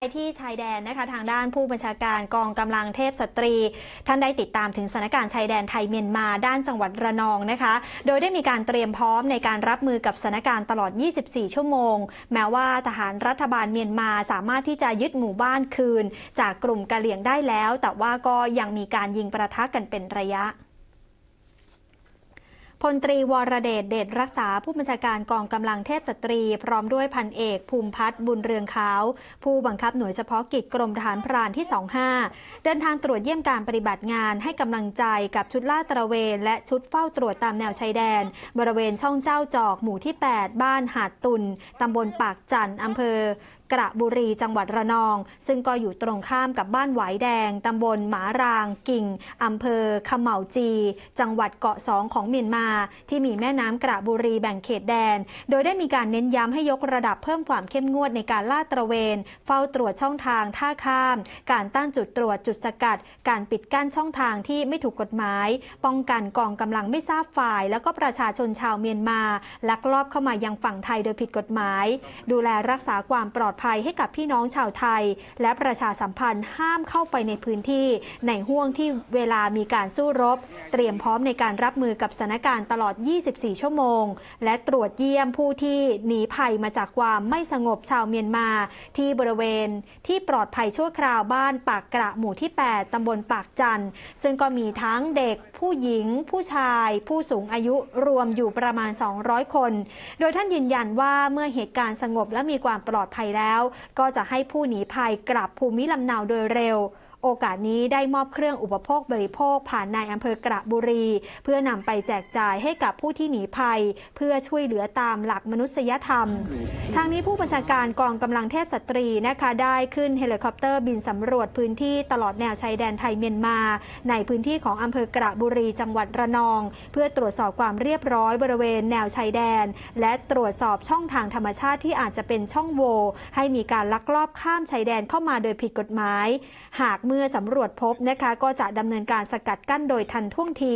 ไปที่ชายแดนนะคะทางด้านผู้บัญชาการกองกำลังเทพสตรี ท่านได้ติดตามถึงสถานการณ์ชายแดนไทยเมียนมาด้านจังหวัดระนองนะคะ โดยได้มีการเตรียมพร้อมในการรับมือกับสถานการณ์ตลอด 24 ชั่วโมง แม้ว่าทหารรัฐบาลเมียนมาสามารถที่จะยึดหมู่บ้านคืน จากกลุ่มกะเหลี่ยงได้แล้ว แต่ว่าก็ยังมีการยิงประทะกันเป็นระยะ พลตรีวรเดชเดชรักษาผู้บัญชาการกองกำลังเทพสตรี พร้อมด้วยพันเอกภูมิพัฒน์บุญเรืองขาว ผู้บังคับหน่วยเฉพาะกิจกรมทหารพรานที่ 25 เดินทางตรวจเยี่ยมการปฏิบัติงานให้กำลังใจกับชุดลาดตระเวน และชุดเฝ้าตรวจตามแนวชายแดน บริเวณช่องเจ้าจอกหมู่ที่ 8 บ้านหาดตุนตำบลปากจันอำเภอ กระบุรีจังหวัดระนอง ซึ่งก็อยู่ตรงข้ามกับบ้านหวายแดงตำบลหมารางกิ่งอำเภอขมเหาจี จังหวัดเกาะสองของเมียนมา ที่มีแม่น้ำกระบุรีแบ่งเขตแดน โดยได้มีการเน้นย้ำให้ยกระดับเพิ่มความเข้มงวดในการลาดตระเวน เฝ้าตรวจช่องทางท่าข้าม การตั้งจุดตรวจจุดสกัด การปิดกั้นช่องทางที่ไม่ถูกกฎหมาย ป้องกันกองกำลังไม่ทราบฝ่าย แล้วก็ประชาชนชาวเมียนมา ลักลอบเข้ามายังฝั่งไทยโดยผิดกฎหมาย ดูแลรักษาความปลอดภัยให้กับพี่น้องชาวไทย และประชาสัมพันธ์ห้ามเข้าไปในพื้นที่ ในห่วงที่เวลามีการสู้รบ เตรียมพร้อมในการรับมือกับสถานการณ์ตลอด 24 ชั่วโมง และตรวจเยี่ยมผู้ที่หนีภัยมาจากความไม่สงบชาวเมียนมา ที่บริเวณที่ปลอดภัยชั่วคราวบ้านปากกระหมู่ที่ 8 ตำบลปากจันซึ่งก็มีทั้งเด็กผู้หญิง ผู้ชาย ผู้สูงอายุรวมอยู่ประมาณ 200 คน โดยท่านยืนยันว่าเมื่อเหตุการณ์สงบและมีความปลอดภัยแล้วแล้ว ก็จะให้ผู้หนีภัยกลับภูมิลำเนาโดยเร็ว โอกาสนี้ได้มอบเครื่องอุปโภคบริโภคผ่านนายอำเภอกระบุรี เพื่อนำไปแจกจ่ายให้กับผู้ที่หนีภัย เพื่อช่วยเหลือตามหลักมนุษยธรรม ทางนี้ผู้บัญชาการกองกำลังเทพสตรีนะคะได้ขึ้นเฮลิคอปเตอร์บินสำรวจพื้นที่ตลอดแนวชายแดนไทยเมียนมา ในพื้นที่ของอำเภอกระบุรีจังหวัดระนอง เพื่อตรวจสอบความเรียบร้อยบริเวณแนวชายแดน และตรวจสอบช่องทางธรรมชาติที่อาจจะเป็นช่องโหว่ให้มีการลักลอบข้ามชายแดนเข้ามาโดยผิดกฎหมาย หากเมื่อสำรวจพบนะคะก็จะดำเนินการสกัดกั้นโดยทันท่วงที